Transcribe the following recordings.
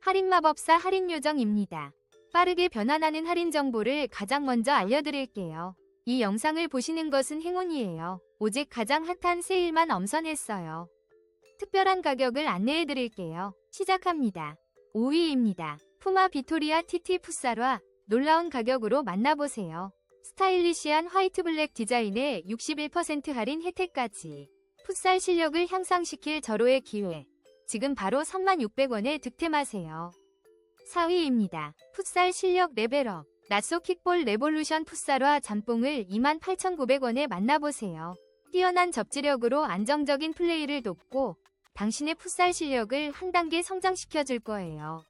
할인마법사 할인요정입니다. 빠르게 변환하는 할인 정보를 가장 먼저 알려드릴게요. 이 영상을 보시는 것은 행운이에요. 오직 가장 핫한 세일만 엄선했어요. 특별한 가격을 안내해드릴게요. 시작합니다. 5위입니다. 푸마 비토리아 TT 풋살화 놀라운 가격으로 만나보세요. 스타일리시한 화이트 블랙 디자인에 61% 할인 혜택까지 풋살 실력을 향상시킬 절호의 기회. 지금 바로 36,600원에 득템하세요. 4위입니다. 풋살 실력 레벨업. 나소 킥볼 레볼루션 풋살화 잠뽕을 28,900원에 만나보세요. 뛰어난 접지력으로 안정적인 플레이를 돕고 당신의 풋살 실력을 한 단계 성장시켜 줄 거예요.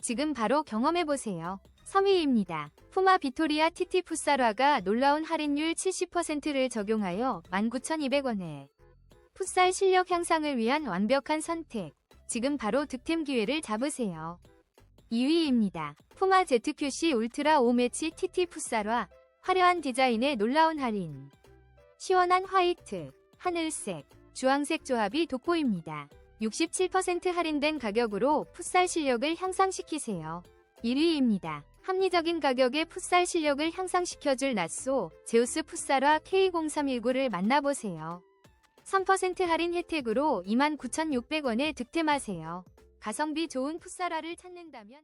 지금 바로 경험해보세요. 3위입니다. 푸마 비토리아 TT 풋살화가 놀라운 할인율 70%를 적용하여 19,200원에 풋살 실력 향상을 위한 완벽한 선택. 지금 바로 득템 기회를 잡으세요. 2위입니다. 푸마 ZQC 울트라 5매치 TT 풋살화 화려한 디자인에 놀라운 할인. 시원한 화이트, 하늘색, 주황색 조합이 돋보입니다. 67% 할인된 가격으로 풋살 실력을 향상시키세요. 1위입니다. 합리적인 가격에 풋살 실력을 향상시켜줄 나소 제우스 풋살화 K0319를 만나보세요. 3% 할인 혜택으로 29,600원에 득템하세요. 가성비 좋은 풋살화를 찾는다면